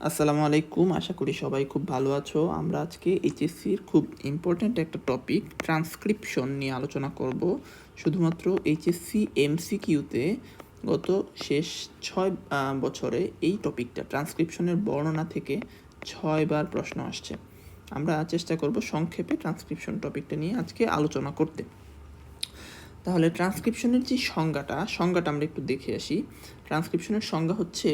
আসসালামু আলাইকুম। আশা করি সবাই খুব ভালো আছো। আমরা আজকে এইচএসসির খুব ইম্পর্ট্যান্ট একটা টপিক ট্রান্সক্রিপশন নিয়ে আলোচনা করব। শুধুমাত্র এইচএসসি এমসিকিউতে গত শেষ ছয় বছরে এই টপিকটা ট্রান্সক্রিপশনের বর্ণনা থেকে ছয়বার প্রশ্ন আসছে। আমরা চেষ্টা করব সংক্ষেপে ট্রান্সক্রিপশন টপিকটা নিয়ে আজকে আলোচনা করতে। তাহলে ট্রান্সক্রিপশনের যে সংজ্ঞাটা সংজ্ঞাটা আমরা একটু দেখে আসি। ট্রান্সক্রিপশনের সংজ্ঞা হচ্ছে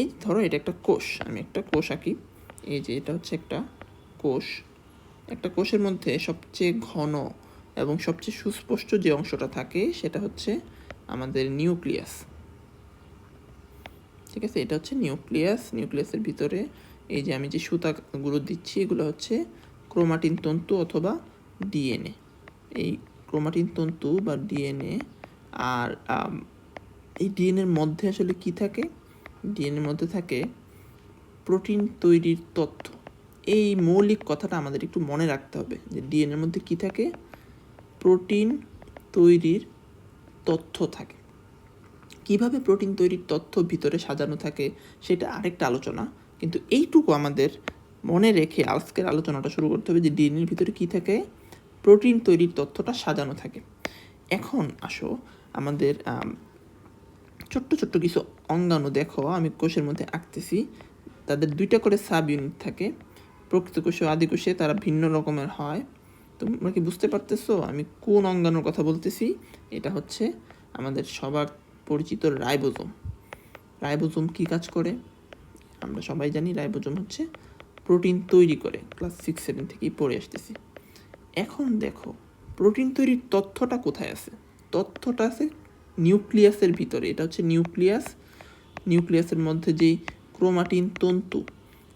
এই ধরো এটা একটা কোষ, আমি একটা কোষ আঁকি। এই যে এটা হচ্ছে একটা কোষ। একটা কোষের মধ্যে সবচেয়ে ঘন এবং সবচেয়ে সুস্পষ্ট যে অংশটা থাকে, সেটা হচ্ছে আমাদের নিউক্লিয়াস। ঠিক আছে? এটা হচ্ছে নিউক্লিয়াস। নিউক্লিয়াসের ভিতরে এই যে আমি যে সুতাগুলো দিচ্ছি, এগুলো হচ্ছে ক্রোমাটিন তন্তু অথবা ডিএনএ। এই ক্রোমাটিন তন্তু বা ডিএনএ আর এই ডিএনএর মধ্যে আসলে কি থাকে? ডিএনএর মধ্যে থাকে প্রোটিন তৈরির তথ্য। এই মৌলিক কথাটা আমাদের একটু মনে রাখতে হবে যে ডিএনএর মধ্যে কি থাকে? প্রোটিন তৈরির তথ্য থাকে। কীভাবে প্রোটিন তৈরির তথ্য ভিতরে সাজানো থাকে সেটা আরেকটা আলোচনা। কিন্তু এইটুকু আমাদের মনে রেখে আজকের আলোচনাটা শুরু করতে হবে যে ডিএনএর ভিতরে কি থাকে? প্রোটিন তৈরির তথ্যটা সাজানো থাকে। এখন আসো আমাদের আম, ছোট্ট ছোট্ট কিছু অঙ্গাণু দেখো, আমি কোষের মধ্যে আঁকতেছি। তাদের দুইটা করে সাব ইউনিট থাকে। প্রকৃত কোষে আদি কোষে তারা ভিন্ন রকমের হয়। তোমরা কি বুঝতে পারতেছো আমি কোন অঙ্গাণুর কথা বলতেছি? এটা হচ্ছে আমাদের সবার পরিচিত রাইবোজোম। রাইবোজোম কি কাজ করে? আমরা সবাই জানি রাইবোজোম হচ্ছে প্রোটিন তৈরি করে। ক্লাস সিক্স, সেভেন থেকেই পড়ে আসতেছি। এখন দেখো, প্রোটিন তৈরির তথ্যটা কোথায় আছে? তথ্যটা আছে নিউক্লিয়াসের ভিতরে, এটা হচ্ছে নিউক্লিয়াস। নিউক্লিয়াসের মধ্যে যেই ক্রোমাটিন তন্তু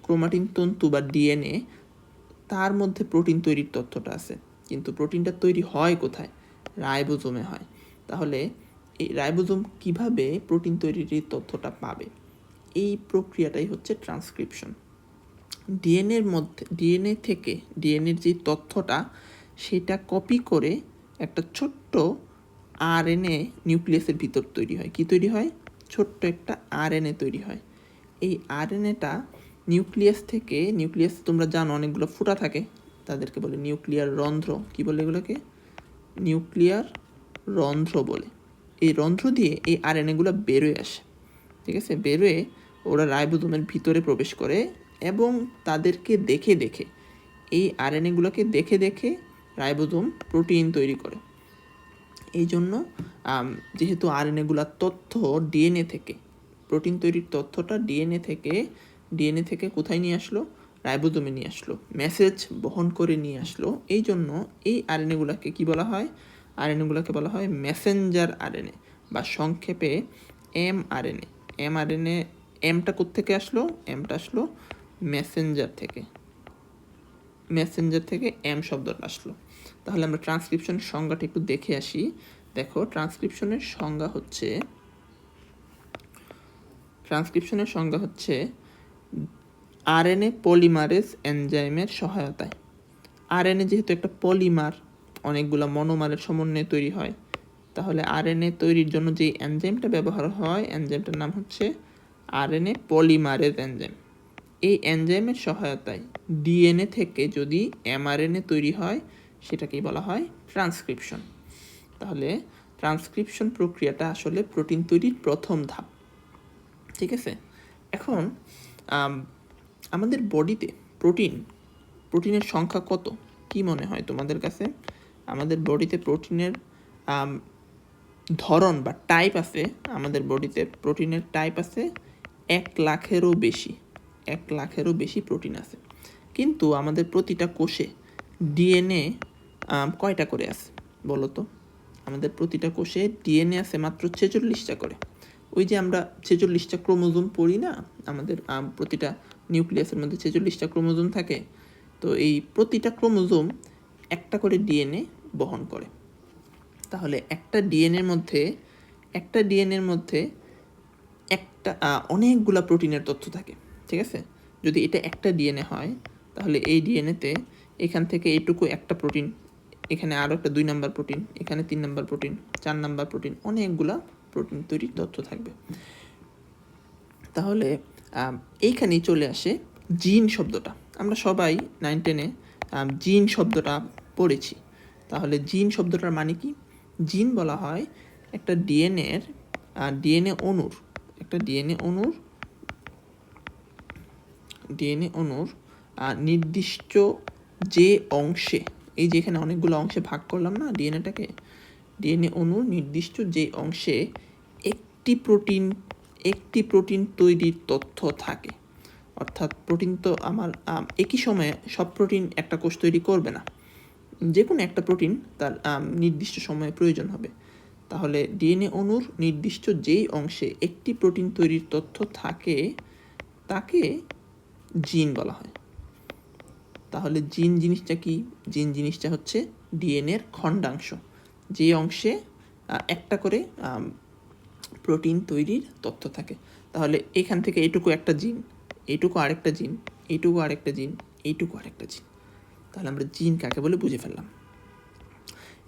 ক্রোমাটিন তন্তু বা ডিএনএ, তার মধ্যে প্রোটিন তৈরির তথ্যটা আছে। কিন্তু প্রোটিনটা তৈরি হয় কোথায়? রাইবোজোমে হয়। তাহলে এই রাইবোজোম কীভাবে প্রোটিন তৈরির এই তথ্যটা পাবে? এই প্রক্রিয়াটাই হচ্ছে ট্রান্সক্রিপশন। ডিএনএর মধ্যে, ডিএনএ থেকে, ডিএনএর যে তথ্যটা, সেটা কপি করে একটা ছোট্ট আরএনএ নিউক্লিয়াসের ভিতর তৈরি হয়। কি তৈরি হয়? ছোট্ট একটা আরএনএ তৈরি হয়। এই আরএনএটা নিউক্লিয়াস থেকে নিউক্লিয়াস তোমরা জানো অনেকগুলো ফুটা থাকে, তাদেরকে বলে নিউক্লিয়ার রন্ধ্র। কি বলে এগুলোকে? নিউক্লিয়ার রন্ধ্র বলে। এই রন্ধ্র দিয়ে এই আরএনএগুলো বেরোয় আসে। ঠিক আছে? বেরোয় ওরা রাইবোজোমের ভিতরে প্রবেশ করে এবং তাদেরকে দেখে দেখে, এই আরএনএগুলোকে দেখে দেখে রাইবোজোম প্রোটিন তৈরি করে। এই জন্য যেহেতু আরএনএগুলোর তথ্য ডিএনএ থেকে, প্রোটিন তৈরির তথ্যটা ডিএনএ থেকে ডিএনএ থেকে কোথায় নিয়ে আসলো? রাইবোজোমে নিয়ে আসলো। মেসেজ বহন করে নিয়ে আসলো। এই জন্য এই আর আরএনএগুলোকে কি বলা হয়? আরএনএগুলোকে বলা হয় মেসেঞ্জার আরএনএ বা সংক্ষেপে এম আর আরএনএ এম আরএনএ এমটা কোত্থেকে আসলো? এমটা আসলো মেসেঞ্জার থেকে। মেসেঞ্জার থেকে এম শব্দটা আসলো। তাহলে আমরা ট্রান্সক্রিপশনের সংজ্ঞাটা একটু দেখে আসি। দেখো ট্রান্সক্রিপশনের সংজ্ঞা হচ্ছে ট্রান্সক্রিপশনের সংজ্ঞা হচ্ছে আরএনএ পলিমারেজ এনজাইমের সহায়তায়। আরএনএ যেহেতু একটা পলিমার অনেকগুলো মনোমারের সমন্বয়ে তৈরি হয়। তাহলে আরএনএ তৈরির জন্য যে এনজাইমটা ব্যবহার হয় এনজাইমটার নাম হচ্ছে আরএনএ পলিমারেজ এনজাইম এই এনজাইমের সহায়তায় ডিএনএ থেকে যদি এমআরএনএ তৈরি হয় সেটাকেই বলা হয় ট্রান্সক্রিপশন তাহলে ট্রান্সক্রিপশন প্রক্রিয়াটা আসলে প্রোটিন তৈরির প্রথম ধাপ। ঠিক আছে? এখন আমাদের বডিতে প্রোটিন প্রোটিনের সংখ্যা কত? কি মনে হয় তোমাদের কাছে? আমাদের বডিতে প্রোটিনের ধরন বা টাইপ আছে। আমাদের বডিতে প্রোটিনের টাইপ আছে এক লাখেরও বেশি। এক লাখেরও বেশি প্রোটিন আছে। কিন্তু আমাদের প্রতিটা কোষে ডিএনএ কয়টা করে আছে বলো তো? আমাদের প্রতিটা কোষে ডিএনএ আছে মাত্র ছেচল্লিশটা করে। ওই যে আমরা ছেচল্লিশটা ক্রোমোজোম পড়ি না, আমাদের প্রতিটা নিউক্লিয়াসের মধ্যে ছেচল্লিশটা ক্রোমোজোম থাকে, তো এই প্রতিটা ক্রোমোজোম একটা করে ডিএনএ বহন করে। তাহলে একটা ডিএনএর মধ্যে, একটা ডিএনএর মধ্যে একটা অনেকগুলা প্রোটিনের তথ্য থাকে, ঠিক আছে? যদি এটা একটা ডিএনএ হয়, তাহলে এই ডিএনএতে এখান থেকে এইটুকু একটা প্রোটিন, এখানে আরও একটা দুই নাম্বার প্রোটিন, এখানে তিন নাম্বার প্রোটিন, চার নাম্বার প্রোটিন, অনেকগুলা প্রোটিন তৈরির তথ্য থাকবে। তাহলে এইখানেই চলে আসে জিন শব্দটা। আমরা সবাই নাইন টেনে জিন শব্দটা পড়েছি। তাহলে জিন শব্দটার মানে কি? জিন বলা হয় একটা ডিএনএর ডিএনএ অণুর, একটা ডিএনএ অণুর ডিএনএ অণুর নির্দিষ্ট যে অংশে, এই যে এখানে অনেকগুলো অংশে ভাগ করলাম না, ডিএনএটাকে, ডিএনএ অণুর নির্দিষ্ট যে অংশে একটি প্রোটিন একটি প্রোটিন তৈরির তথ্য থাকে। অর্থাৎ প্রোটিন তো আমার একই সময়ে সব প্রোটিন একটা কোষ তৈরি করবে না। যে কোনো একটা প্রোটিন তার নির্দিষ্ট সময়ে প্রয়োজন হবে। তাহলে ডিএনএ অণুর নির্দিষ্ট যেই অংশে একটি প্রোটিন তৈরির তথ্য থাকে, তাকে জিন বলা হয়। তাহলে জিন জিনিসটা কি? জিন জিনিসটা হচ্ছে ডিএনএর খণ্ডাংশ। যে অংশে একটা করে প্রোটিন তৈরির তথ্য থাকে। তাহলে এখান থেকে এইটুকু একটা জিন এইটুকু আরেকটা জিন এইটুকু আরেকটা জিন এইটুকু আরেকটা জিন। তাহলে আমরা জিন কাকে বলে বুঝে ফেললাম।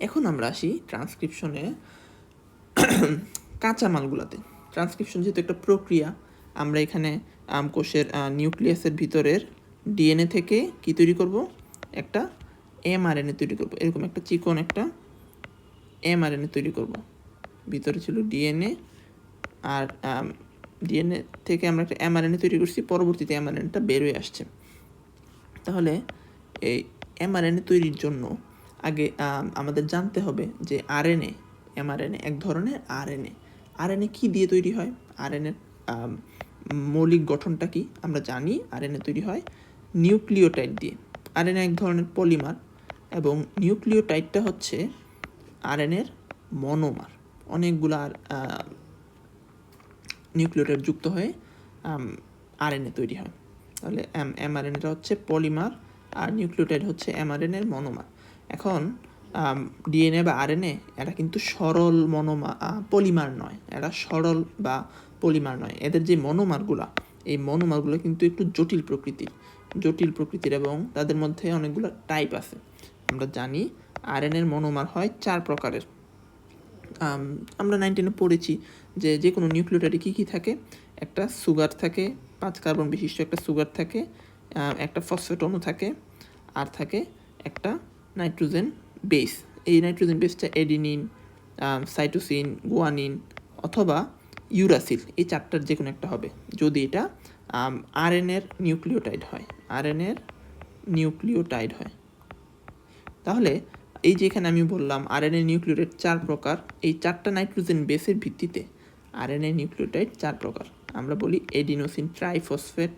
এখন আমরা আসি ট্রান্সক্রিপশনে কাঁচামালগুলোতে। ট্রান্সক্রিপশন যেহেতু একটা প্রক্রিয়া, আমরা এখানে কোষের নিউক্লিয়াসের ভিতরের ডিএনএ থেকে কি তৈরি করব? একটা এমআরএনএ তৈরি করব। এরকম একটা চিকন একটা এমআরএনএ তৈরি করব। ভিতরে ছিল ডিএনএ আর ডিএনএ থেকে আমরা একটা এমআরএনএ তৈরি করছি। পরবর্তীতে এমআরএনএটা বেরোয় আসছে। তাহলে এই এমআরএনএ তৈরির জন্য আগে আমাদের জানতে হবে যে আরএনএ এমআরএনএ এক ধরনের আরএনএ আরএনএ কি দিয়ে তৈরি হয়? আরএনএ মৌলিক গঠনটা কি? আমরা জানি আরএনএ তৈরি হয় নিউক্লিওটাইড দিয়ে, আরএনএ এক ধরনের পলিমার, এবং নিউক্লিওটাইডটা হচ্ছে আরএনএর মনোমার। অনেকগুলো আর নিউক্লিওটাইড যুক্ত হয়ে আরএনএ তৈরি হয়। তাহলে এম এমআরএনএটা হচ্ছে পলিমার, আর নিউক্লিওটাইড হচ্ছে এমআরএনএর মনোমার। এখন ডিএনএ বা আরএনএ, এরা কিন্তু সরল মনোমা পলিমার নয়। এরা সরল বা পলিমার নয়। এদের যে মনোমারগুলা, এই মনোমারগুলো কিন্তু একটু জটিল প্রকৃতির। জটিল প্রকৃতির এবং তাদের মধ্যে অনেকগুলো টাইপ আছে। আমরা জানি আরএনএর মনোমার হয় চার প্রকারের। আমরা নাইনটিনে পড়েছি যে যে কোনো নিউক্লিওটাইডে কী কী থাকে? একটা সুগার থাকে, পাঁচ কার্বন বিশিষ্ট একটা সুগার থাকে একটা ফসফেট অণু থাকে, আর থাকে একটা নাইট্রোজেন বেস এই নাইট্রোজেন বেসটা এডিনিন সাইটোসিন গুয়ানিন অথবা ইউরাসিল এই চারটার যে কোনো একটা হবে। যদি এটা আরএনএর নিউক্লিওটাইড হয়। আরএনএর নিউক্লিওটাইড হয়। তাহলে এই যে এখানে আমি বললাম, আরএনএ নিউক্লিওটাইড চার প্রকার, এই চারটা নাইট্রোজেন বেসের ভিত্তিতে আরএনএ নিউক্লিওটাইড চার প্রকার। আমরা বলি এডিনোসিন ট্রাইফসফেট,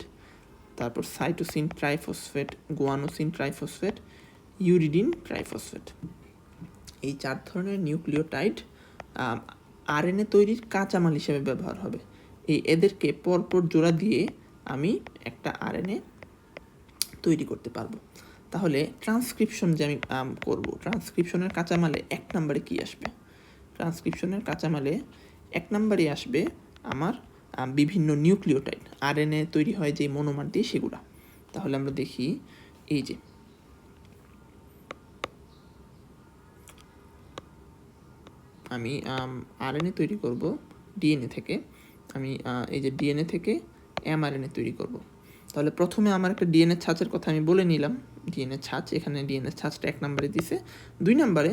তারপর cytosine triphosphate, guanosine triphosphate, uridine triphosphate. এই চার ধরনের নিউক্লিওটাইড আরএনএ তৈরির কাঁচামাল হিসেবে ব্যবহার হবে। এই এদেরকে পরপর জোড়া দিয়ে আমি একটা আরএনএ তৈরি করতে পারব। তাহলে ট্রান্সক্রিপশন যে আমি করব ট্রান্সক্রিপশনের কাঁচামালে এক নম্বরে কি আসবে? ট্রান্সক্রিপশনের কাঁচামালে এক নম্বরে আসবে আমার আম, বিভিন্ন নিউক্লিওটাইড। আরএনএ তৈরি হয় যে মনোমার দিয়ে সেগুলা। তাহলে আমরা দেখি এই যে। আমি আরএনএ তৈরি করব ডিএনএ থেকে। আমি এই যে ডিএনএ থেকে এমআরএনএ তৈরি করব। তাহলে প্রথমে আমার একটা ডিএনএ ছাঁচের কথা আমি বলে নিলাম। ডিএনএ ছাঁচ, এখানে ডিএনএ ছাঁচটা এক নম্বরে দিছে। দুই নম্বরে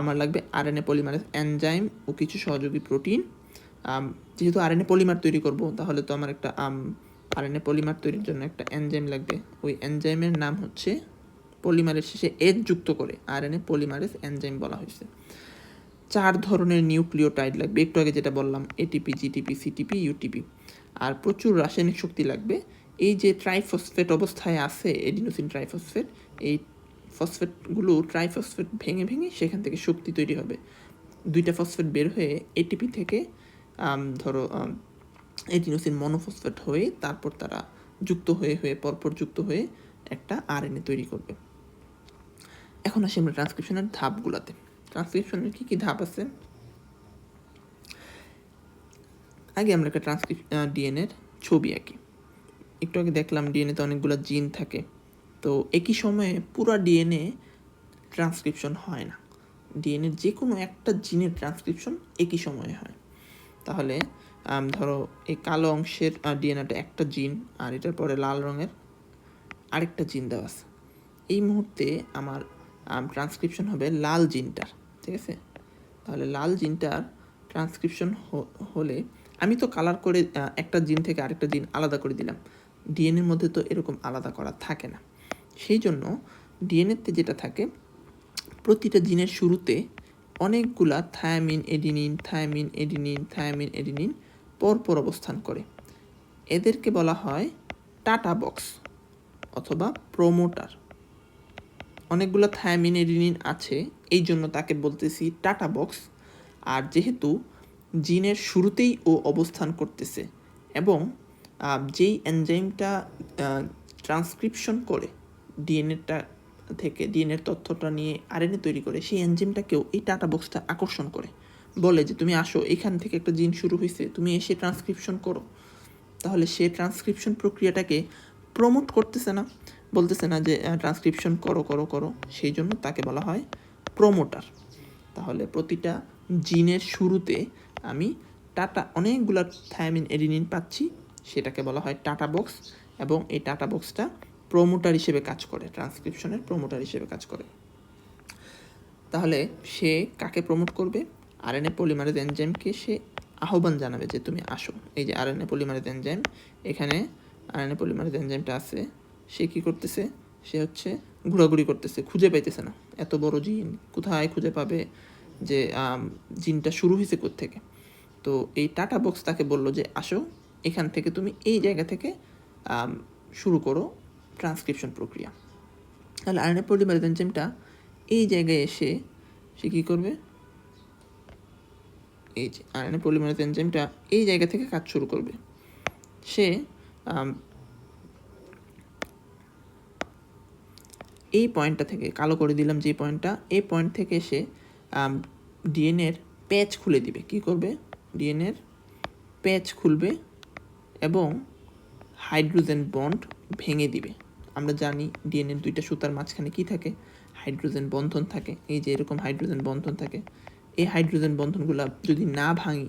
আমার লাগবে আরএনএ পলিমারেজ এনজাইম ও কিছু সহযোগী প্রোটিন যেহেতু আরএনএ পলিমার তৈরি করব, তাহলে তো আমার একটা আরএনএ পলিমার তৈরির জন্য একটা এনজাইম লাগবে। ওই এনজাইমের নাম হচ্ছে পলিমারের শেষে এজ যুক্ত করে আরএনএ পলিমারেস এনজাইম বলা হয়েছে। চার ধরনের নিউক্লিওটাইড লাগবে। একটু আগে যেটা বললাম এটিপি জিটিপি সিটিপি ইউটিপি আর প্রচুর রাসায়নিক শক্তি লাগবে। এই যে ট্রাইফসফেট অবস্থায় আছে এডিনোসিন ট্রাইফসফেট এই ফসফেটগুলো ট্রাইফসফেট ভেঙে ভেঙে সেখান থেকে শক্তি তৈরি হবে। দুইটা ফসফেট বের হয়ে এটিপি থেকে ধরো এডিনোসিন মনোফসফেট হয়ে তারপর তারা যুক্ত হয়ে হয়ে পরপর যুক্ত হয়ে একটা আরএনএ তৈরি করবে। এখন আসি আমরা ট্রান্সক্রিপশনের ধাপগুলোতে। ট্রান্সক্রিপশনের কী কী ধাপ আছে? আগে আমরা একটা ট্রান্সক্রিপ ডিএনএর ছবি আঁকি। একটু আগে দেখলাম ডিএনএতে অনেকগুলো জিন থাকে। তো একই সময়ে পুরো ডিএনএ ট্রান্সক্রিপশন হয় না। ডিএনএর যে কোনো একটা জিনের ট্রান্সক্রিপশন একই সময়ে হয়। তাহলে ধরো এই কালো অংশের ডিএনএটা একটা জিন আর এটার পরে লাল রঙের আরেকটা জিন দেওয়া আছে। এই মুহূর্তে আমার ট্রান্সক্রিপশন হবে লাল জিনটার ঠিক আছে? তাহলে লাল জিনটার ট্রান্সক্রিপশন হলে আমি তো কালার করে একটা জিন থেকে আরেকটা জিন আলাদা করে দিলাম। ডিএনএর মধ্যে তো এরকম আলাদা করা থাকে না। সেই জন্য ডিএনএতে যেটা থাকে, প্রতিটা জিনের শুরুতে অনেকগুলা thymine adenine thymine adenine thymine adenine পরপর অবস্থান করে। এদেরকে বলা হয় টাটা বক্স অথবা প্রোমোটার। অনেকগুলো থায়ামিন এডিনিন আছে, এই জন্য তাকে বলতেছি টাটা বক্স। আর যেহেতু জিনের শুরুতেই ও অবস্থান করতেছে এবং যেই এনজাইমটা ট্রান্সক্রিপশন করে ডিএনএটা থেকে, ডিএনএর তথ্যটা নিয়ে আরএনএ তৈরি করে, সেই এনজাইমটাকেও এই টাটা বক্সটা আকর্ষণ করে। বলে যে, তুমি আসো, এখান থেকে একটা জিন শুরু হয়েছে তুমি এসে ট্রান্সক্রিপশন করো। তাহলে সে ট্রান্সক্রিপশন প্রক্রিয়াটাকে প্রমোট করতেছে না, বলতেছে না যে ট্রান্সক্রিপশন করো করো করো। সেই জন্য তাকে বলা হয় প্রমোটার। তাহলে প্রতিটা জিনের শুরুতে আমি টাটা, অনেকগুলো থায়ামিন এডিনিন পাচ্ছি, সেটাকে বলা হয় টাটা বক্স, এবং এই টাটা বক্সটা প্রোমোটার হিসেবে কাজ করে, ট্রান্সক্রিপশনের প্রমোটার হিসেবে কাজ করে। তাহলে সে কাকে প্রমোট করবে? আরএনএ পলিমারেজ এনজাইমকে সে আহ্বান জানাবে যে তুমি আসো। এই যে আরএনএ পলিমারেজ এনজাইম, এখানে আরএনএ পলিমারেজ এনজাইমটা আছে, সে কি করতেছে? সে হচ্ছে ঘোরাঘুরি করতেছে, খুঁজে পাইতেছে না। এত বড় জিন কোথায় খুঁজে পাবে যে জিনটা শুরু হয়েছে থেকে তো এই টাটা বক্স তাকে বলল যে, আসো, এখান থেকে তুমি এই জায়গা থেকে শুরু করো ট্রান্সক্রিপশন প্রক্রিয়া। তাহলে আরএনএ পলিমারেজ এনজাইমটা এই জায়গায় এসে সে কী করবে? এই যে আরএনএ পলিমারেজ এনজাইমটা এই জায়গা থেকে কাজ শুরু করবে। সে এই পয়েন্টটা থেকে, কালো করে দিলাম যে পয়েন্টটা, এই পয়েন্ট থেকে এসে ডিএনএর প্যাচ খুলে দিবে। কি করবে? ডিএনএর প্যাচ খুলবে এবং হাইড্রোজেন বন্ড ভেঙে দিবে। আমরা জানি ডিএনএর দুইটা সুতার মাঝখানে কি থাকে? হাইড্রোজেন বন্ধন থাকে। এই যে এরকম হাইড্রোজেন বন্ধন থাকে, এই হাইড্রোজেন বন্ধনগুলো যদি না ভাঙি,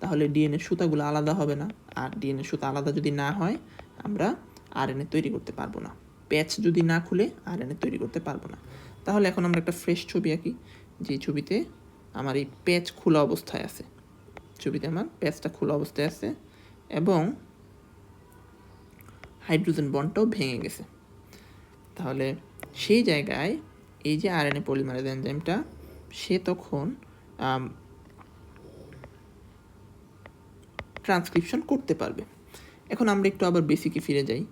তাহলে ডিএনএর সুতাগুলো আলাদা হবে না। আর ডিএনএর সুতা আলাদা যদি না হয়, আমরা আরএনএ তৈরি করতে পারব না। প্যাচ যদি না খুলে, আরএনএ তৈরি করতে পারব না। তাহলে এখন আমরা একটা ফ্রেশ ছবি আঁকি। যে ছবিতে আমার এই প্যাচ খোলা অবস্থায় আছে। ছবিতে আমার প্যাচটা খোলা অবস্থায় আছে এবং হাইড্রোজেন বন্ডটাও ভেঙে গেছে। তাহলে সেই জায়গায় এই যে আরএনএ পলিমারেজ এনজাইমটা, সে তখন ট্রান্সক্রিপশন করতে পারবে। এখন আমরা একটু আবার বেসিকে ফিরে যাই।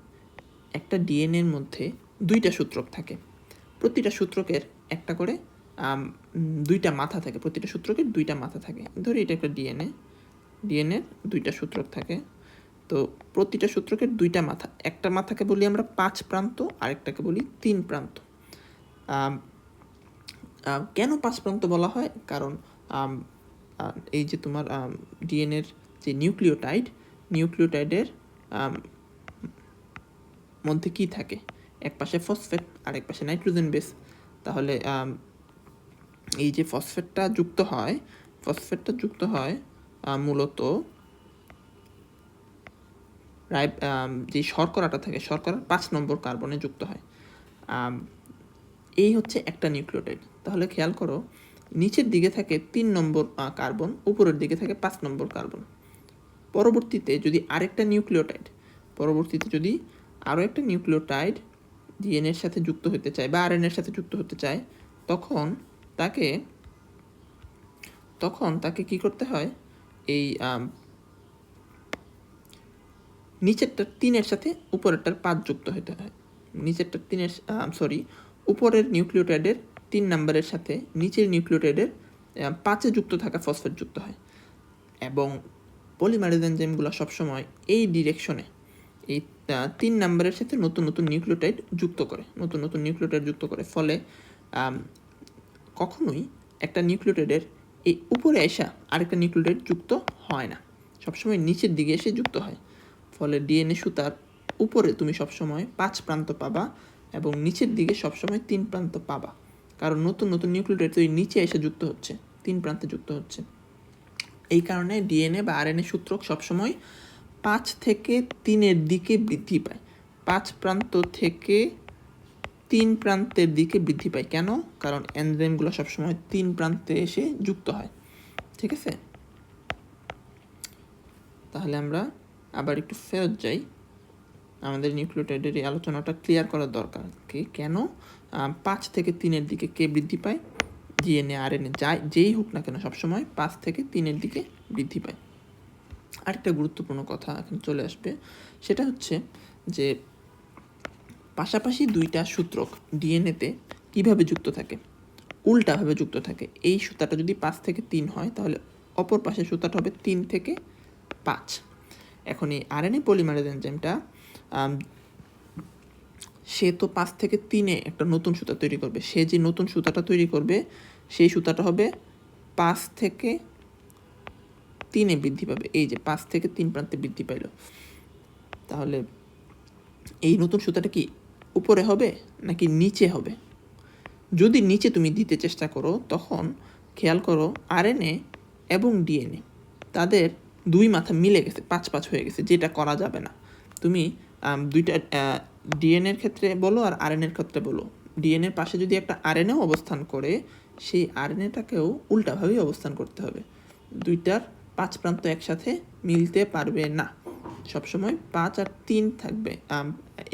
একটা ডিএনএর মধ্যে দুইটা সূত্রক থাকে। প্রতিটা সূত্রকের একটা করে দুইটা মাথা থাকে, প্রতিটা সূত্রকের দুইটা মাথা থাকে। ধরি এটা একটা ডিএনএ। ডিএনএ দুইটা সূত্রক থাকে। তো প্রতিটা সূত্রকের দুইটা মাথা, একটা মাথাকে বলি আমরা পাঁচ প্রান্ত, আরেকটাকে বলি তিন প্রান্ত। কেন পাঁচ প্রান্ত বলা হয়? কারণ এই যে তোমার ডিএনএর যে নিউক্লিওটাইড, নিউক্লিওটাইডের মধ্যে কি থাকে? এক পাশে ফসফেট আর এক পাশে নাইট্রোজেন বেস। তাহলে এই যে ফসফেটটা যুক্ত হয়, ফসফেটটা যুক্ত হয় মূলত যে শর্করাটা থাকে শর্করা পাঁচ নম্বর কার্বনে যুক্ত হয়। এই হচ্ছে একটা নিউক্লিওটাইড। তাহলে খেয়াল করো, নিচের দিকে থাকে তিন নম্বর কার্বন, উপরের দিকে থাকে পাঁচ নম্বর কার্বন। পরবর্তীতে যদি আরেকটা নিউক্লিওটাইড, পরবর্তীতে যদি আরও একটা নিউক্লিওটাইড ডিএনএর সাথে যুক্ত হতে চায় বা আরএনএর সাথে যুক্ত হতে চায়, তখন তাকে তখন তাকে কি করতে হয়? এই নিচেরটার তিনের সাথে উপরেরটার পাঁচ যুক্ত হতে হয়। নিচেরটার তিনের সরি উপরের নিউক্লিওটাইডের তিন নাম্বারের সাথে নিচের নিউক্লিওটাইডের পাঁচে যুক্ত থাকা ফসফেট যুক্ত হয়। এবং পলিমারেজ এনজাইমগুলো সবসময় এই ডিরেকশনে এই তিন নাম্বারের সাথে নতুন নতুন নিউক্লিওটাইড যুক্ত করে, নতুন নতুন নিউক্লিওটাইড যুক্ত করে। ফলে কখনোই একটা নিউক্লিওটাইডের এই উপরে আসা আরেকটা নিউক্লিওটাইড যুক্ত হয় না। সবসময় নিচের দিকে এসে যুক্ত হয়। ফলে ডিএনএ সুতার উপরে তুমি সবসময় পাঁচ প্রান্ত পাবা এবং নিচের দিকে সবসময় তিন প্রান্ত পাবা। কারণ নতুন নতুন নিউক্লিওটাইড তো এই নিচে এসে যুক্ত হচ্ছে, তিন প্রান্তে যুক্ত হচ্ছে। এই কারণে ডিএনএ বা আরএনএ সূত্রক সবসময় পাঁচ থেকে তিনের দিকে বৃদ্ধি পায়। পাঁচ প্রান্ত থেকে তিন প্রান্তের দিকে বৃদ্ধি পায়। কেন? কারণ এনজাইমগুলো সবসময় তিন প্রান্তে এসে যুক্ত হয়। ঠিক আছে? তাহলে আমরা আবার একটু ফেরত যাই। আমাদের নিউক্লিওটাইডের এই আলোচনাটা ক্লিয়ার করার দরকার। কি? কেন? পাঁচ থেকে তিনের দিকে কে বৃদ্ধি পায়? ডিএনএ, আরএনএ, যাই, যেই হোক না কেন সবসময় পাঁচ থেকে তিনের দিকে বৃদ্ধি পায়। আরেকটা গুরুত্বপূর্ণ কথা এখন চলে আসবে। সেটা হচ্ছে যে পাশাপাশি দুইটা সূত্রক ডিএনএতে কীভাবে যুক্ত থাকে? উল্টাভাবে যুক্ত থাকে। এই সুতাটা যদি পাঁচ থেকে তিন হয়, তাহলে অপর পাশের সুতাটা হবে তিন থেকে পাঁচ। এখন এই আরএনএ পলিমারেজ এনজাইমটা সে তো পাঁচ থেকে তিনে একটা নতুন সুতা তৈরি করবে। সে যে নতুন সুতাটা তৈরি করবে, সেই সুতাটা হবে পাঁচ থেকে তিনে বৃদ্ধি পাবে। এই যে পাঁচ থেকে তিন প্রান্তে বৃদ্ধি পাইল। তাহলে এই নতুন সুতাটা কি উপরে হবে নাকি নিচে হবে? যদি নিচে তুমি দিতে চেষ্টা করো, তখন খেয়াল করো আরএনএ এবং ডিএনএ। তাদের দুই মাথা মিলে গেছে, পাঁচ পাঁচ হয়ে গেছে, যেটা করা যাবে না। তুমি দুইটা ডিএনএর ক্ষেত্রে বলো আর আরএনএর ক্ষেত্রে বলো। ডিএনএর পাশে যদি একটা আরএনএও অবস্থান করে, সেই আরএনএটাকেও উল্টাভাবেই অবস্থান করতে হবে। দুইটার পাঁচ প্রান্ত একসাথে মিলতে পারবে না। সবসময় পাঁচ আর তিন থাকবে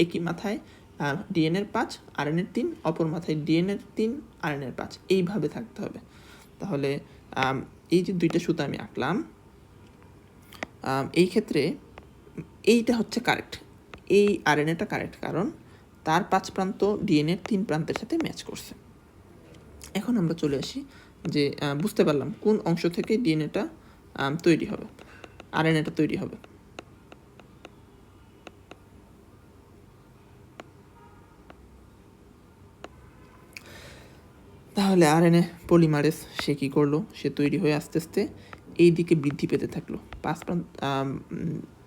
একই মাথায় ডিএনএর পাঁচ আরএনএর তিন, অপর মাথায় ডিএনএর তিন আরএনএর পাঁচ। এইভাবে থাকতে হবে। তাহলে এই যে দুইটা সুতা আমি আঁকলাম এই ক্ষেত্রে এইটা হচ্ছে কারেক্ট এই আরএনএটা কারেক্ট কারণ তার পাঁচ প্রান্ত ডিএনএর তিন প্রান্তের সাথে ম্যাচ করছে। এখন আমরা চলে আসি যে বুঝতে পারলাম কোন অংশ থেকে ডিএনএটা তৈরি হবে। আরএনএটা তৈরি হবে। তাহলে আরএনএ পলিমারেজ সে কী করল? সে তৈরি হয়ে আস্তে আস্তে এই দিকে বৃদ্ধি পেতে থাকল। পাঁচ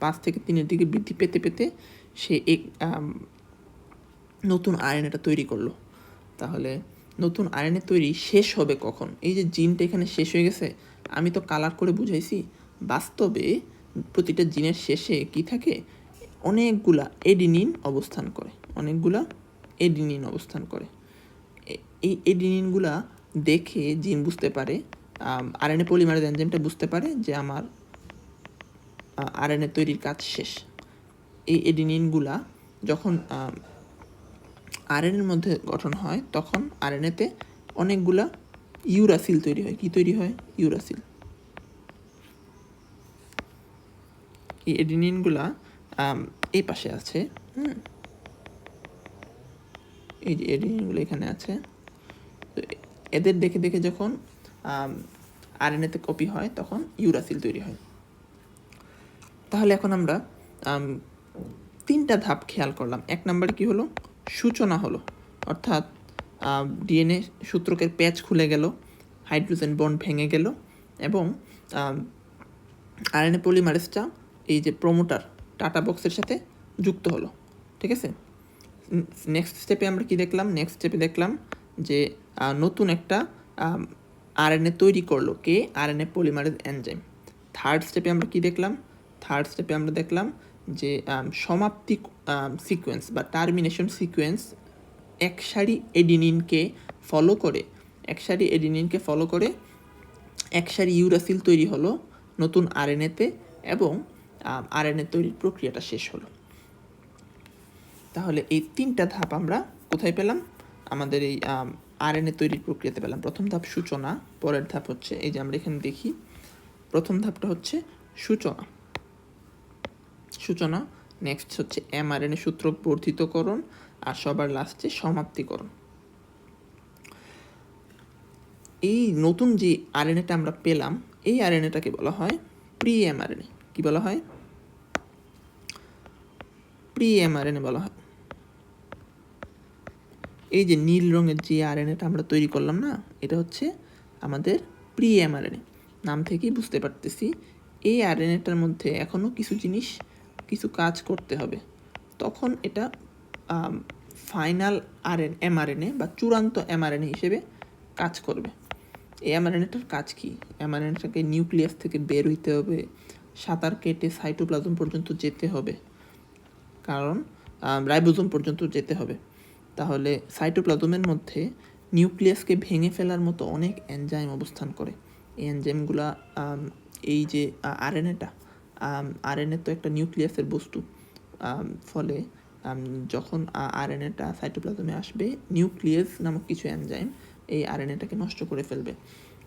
পাঁচ থেকে তিনের দিকে বৃদ্ধি পেতে পেতে সে এক নতুন আরএনএটা তৈরি করল। তাহলে নতুন আরএনএ তৈরি শেষ হবে কখন? এই যে জিনটা এখানে শেষ হয়ে গেছে, আমি তো কালার করে বুঝাইছি, বাস্তবে প্রতিটা জিনের শেষে কি থাকে? অনেকগুলা এডিনিন অবস্থান করে, অনেকগুলা এডিনিন অবস্থান করে। এই এডিনিনগুলা দেখে জিন বুঝতে পারে আরএনএ পলিমারেজ এনজাইমটা বুঝতে পারে যে আমার আর আরএনএ তৈরির কাজ শেষ। এই এডিনিনগুলা যখন আরএনএর মধ্যে গঠন হয়, তখন আর আরএনএতে অনেকগুলা ইউরাসিল তৈরি হয়। কি তৈরি হয়? ইউরাসিল এই এডিনিনগুলা এই পাশে আছে, হুম? এই যে এডিনিনগুলো এখানে আছে এদের দেখে দেখে যখন আরএনএতে কপি হয়, তখন ইউরাসিল তৈরি হয়। তাহলে এখন আমরা তিনটা ধাপ খেয়াল করলাম। এক নম্বরে কি হলো? সূচনা হলো। অর্থাৎ ডিএনএ সূত্রকের প্যাচ খুলে গেল, হাইড্রোজেন বন্ড ভেঙে গেল এবং আরএনএ পলিমারেজটা এই যে প্রোমোটার, টাটা বক্সের সাথে যুক্ত হলো। ঠিক আছে? নেক্সট স্টেপে আমরা কি দেখলাম? নেক্সট স্টেপে দেখলাম যে নতুন একটা আরএনএ তৈরি করল কে? আরএনএ পলিমারেজ এনজাইম থার্ড স্টেপে আমরা কি দেখলাম? থার্ড স্টেপে আমরা দেখলাম যে সমাপ্তি সিকোয়েন্স বা টার্মিনেশন সিকোয়েন্স এক সারি এডিনিনকে ফলো করে এক সারি এডিনিনকে ফলো করে এক সারি ইউরাসিল তৈরি হলো নতুন আরএনএতে এবং আরএনএ তৈরির প্রক্রিয়াটা শেষ হলো। তাহলে এই তিনটা ধাপ আমরা কোথায় পেলাম? আমাদের এই আরএনএ তৈরির প্রক্রিয়াতে পেলাম। প্রথম ধাপ সূচনা, পরের ধাপ হচ্ছে এই যে আমরা এখানে দেখি, প্রথম ধাপটা হচ্ছে সূচনা। সূচনা নেক্সট হচ্ছে এমআরএনএ সূত্র বর্ধিতকরণ আর সবার লাস্টে সমাপ্তিকরণ। এই নতুন যে আরএনএটা আমরা পেলাম, এই আরএনএটাকে বলা হয় প্রি এমআরএনএ কি বলা হয়? প্রি এমআরএনএ বলা হয়। এই যে নীল রঙের যে আরএনএটা আমরা তৈরি করলাম না, এটা হচ্ছে আমাদের প্রি এমআরএনএ নাম থেকেই বুঝতে পারতেছি, এই আরএনএটার মধ্যে এখনও কিছু জিনিস, কিছু কাজ করতে হবে। তখন এটা ফাইনাল আরএন এমআরএনএ বা চূড়ান্ত এমআরএনএ হিসেবে কাজ করবে। এই এমআরএনএটার কাজ কি? এমআরএনএটাকে নিউক্লিয়াস থেকে বের হইতে হবে, সাঁতার কেটে সাইটোপ্লাজম পর্যন্ত যেতে হবে, কারণ রাইবোজোম পর্যন্ত যেতে হবে। তাহলে সাইটোপ্লাজমের মধ্যে নিউক্লিয়াসকে ভেঙে ফেলার মতো অনেক এনজাইম অবস্থান করে। এই এনজাইমগুলা এই যে আরএনএটা আরএনএ তো একটা নিউক্লিয়াসের বস্তু। ফলে যখন আরএনএটা সাইটোপ্লাজমে আসবে নিউক্লিয়াস নামক কিছু এনজাইম এই আরএনএটাকে নষ্ট করে ফেলবে।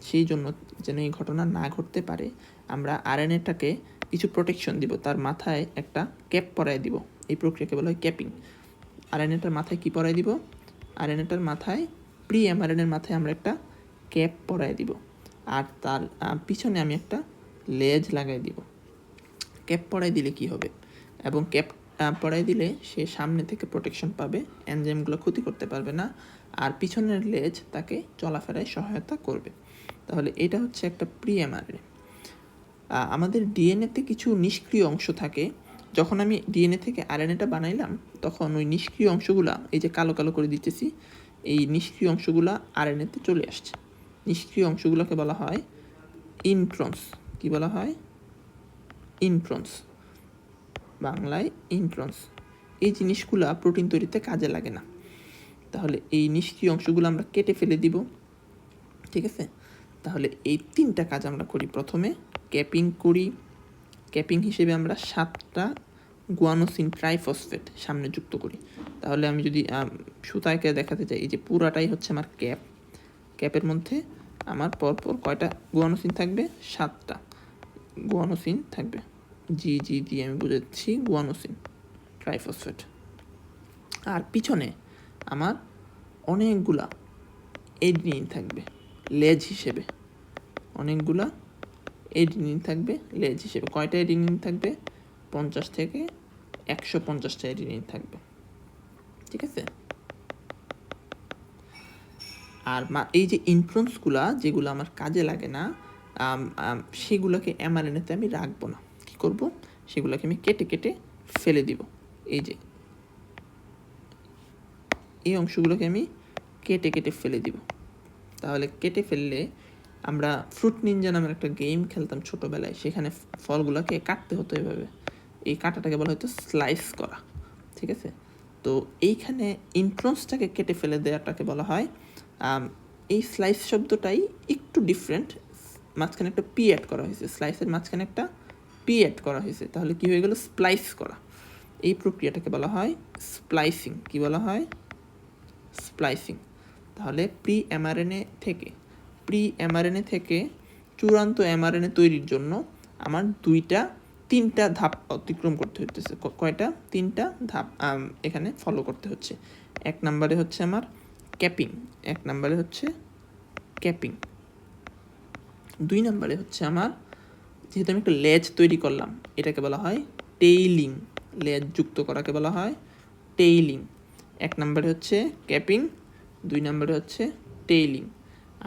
সেই জন্য যেন এই ঘটনা না ঘটতে পারে, আমরা আরএনএটাকে কিছু প্রোটেকশন দিব, তার মাথায় একটা ক্যাপ পরায় দিব। এই প্রক্রিয়াকে বলা হয় ক্যাপিং আরএনএটার মাথায় কি পরায় দিব? আরএনএটার মাথায় প্রি এমআরএনএর মাথায় আমরা একটা ক্যাপ পরায় দিব। আর তার পিছনে আমি একটা লেজ লাগাই দিব। ক্যাপ পরাই দিলে কি হবে? এবং ক্যাপ পরাই দিলে সে সামনে থেকে প্রোটেকশন পাবে এনজাইমগুলো ক্ষতি করতে পারবে না, আর পিছনের লেজ তাকে চলাফেরায় সহায়তা করবে। তাহলে এটা হচ্ছে একটা প্রি এমআরএনএ আমাদের ডিএনএতে কিছু নিষ্ক্রিয় অংশ থাকে যখন আমি ডিএনএ থেকে আরএনএটা বানাইলাম, তখন ওই নিষ্ক্রিয় অংশগুলা, এই যে কালো কালো করে দিতেছি, এই নিষ্ক্রিয় অংশগুলা আরএনএতে চলে আসছে। নিষ্ক্রিয় অংশগুলোকে বলা হয় ইনট্রন্স কি বলা হয়? ইনট্রন্স বাংলায় ইনট্রন্স এই জিনিসগুলা প্রোটিন তৈরিতে কাজে লাগে না। তাহলে এই নিষ্ক্রিয় অংশগুলো আমরা কেটে ফেলে দিব। ঠিক আছে? তাহলে এই তিনটা কাজ আমরা করি। প্রথমে ক্যাপিং করি ক্যাপিং হিসেবে আমরা সাতটা গুয়ানোসিন ট্রাইফসফেট সামনে যুক্ত করি। তাহলে আমি যদি আম, সুতায়কে দেখাতে চাই এই যে পুরাটাই হচ্ছে আমার ক্যাপ। ক্যাপের মধ্যে আমার পরপর কয়টা গুয়ানোসিন থাকবে? সাতটা গুয়ানোসিন থাকবে। জি জি দিয়ে আমি বুঝাচ্ছি গুয়ানোসিন ট্রাইফসফেট। আর পিছনে আমার অনেকগুলা এডিনিন থাকবে লেজ হিসেবে। অনেকগুলা এডিনিন থাকবে লেজ হিসেবে কয়টা এডিনিন থাকবে? পঞ্চাশ থেকে একশো পঞ্চাশটা এডিনিন থাকবে। ঠিক আছে? আর এই যে ইনফ্লুয়েন্সগুলা যেগুলো আমার কাজে লাগে না সেগুলোকে এমআরএনএতে আমি রাখব না। কী করব? সেগুলোকে আমি কেটে কেটে ফেলে দিব। এই যে। এই অংশগুলোকে আমি কেটে কেটে ফেলে দিব। তাহলে কেটে ফেললে আমরা ফ্রুট নিনজা নামের একটা গেম খেলতাম ছোটোবেলায়। সেখানে ফলগুলোকে কাটতে হতো এভাবে। এই কাটাটাকে বলা হতো স্লাইস করা। ঠিক আছে? তো এইখানে ইন্ট্রন্সটাকে কেটে ফেলে দেওয়াটাকে বলা হয়। এই স্লাইস শব্দটাই একটু ডিফারেন্ট মাঝখানে একটা পি অ্যাড করা হয়েছে। স্লাইসের মাঝখানে একটা পি অ্যাড করা হয়েছে। তাহলে কি হয়ে গেল? স্প্লাইস করা। এই প্রক্রিয়াটাকে বলা হয় স্প্লাইসিং কি বলা হয়? স্প্লাইসিং তাহলে প্রি এমআরএনএ থেকে প্রি এমআরএনএ থেকে চূড়ান্ত এমআরএনএ তৈরির জন্য আমার দুইটা, তিনটা ধাপ অতিক্রম করতে হচ্ছে কয়টা? তিনটা ধাপ এখানে ফলো করতে হচ্ছে। এক নম্বরে হচ্ছে আমার ক্যাপিং, এক নম্বরে হচ্ছে ক্যাপিং। দুই নম্বরে হচ্ছে আমার, যেহেতু আমি একটা লেজ তৈরি করলাম, এটাকে বলা হয় টেইলিং লেজ যুক্ত করাকে বলা হয় টেইলিং এক নম্বরে হচ্ছে ক্যাপিং, দুই নম্বরে হচ্ছে টেইলিং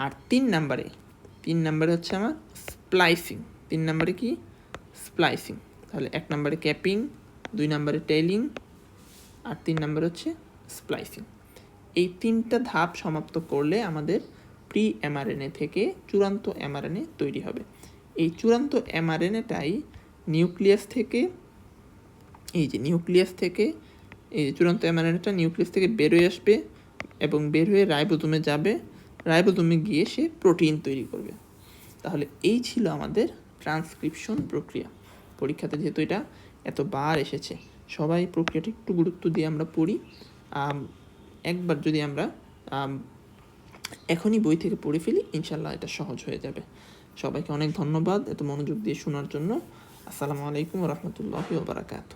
আর তিন নাম্বারে তিন নাম্বারে হচ্ছে আমার স্প্লাইসিং তিন নাম্বারে কি? স্প্লাইসিং তাহলে এক নম্বরে ক্যাপিং দুই নম্বরে টেইলিং আর তিন নম্বর হচ্ছে স্প্লাইসিং এই তিনটা ধাপ সমাপ্ত করলে আমাদের প্রি এমআরএনএ থেকে চূড়ান্ত এমআরএনএ তৈরি হবে। এই চূড়ান্ত এমআরএনএটাই নিউক্লিয়াস থেকে, এই যে নিউক্লিয়াস থেকে, এই যে চূড়ান্ত এমআরএনএটা নিউক্লিয়াস থেকে বেরোয় আসবে এবং বের হয়ে রাইবোজোমে যাবে। রাইবোজোমে গিয়ে সে প্রোটিন তৈরি করবে। তাহলে এই ছিল আমাদের ট্রান্সক্রিপশন প্রক্রিয়া। পরীক্ষাতে যেহেতু এটা এত বার এসেছে, সবাই প্রক্রিয়াটা একটু গুরুত্ব দিয়ে আমরা পড়ি। একবার যদি আমরা এখনই বই থেকে পড়ে ফেলি ইনশাল্লাহ এটা সহজ হয়ে যাবে। সবাইকে অনেক ধন্যবাদ এত মনোযোগ দিয়ে শোনার জন্য। আসসালামু আলাইকুম রহমতুল্লাহি ওবরাকাতু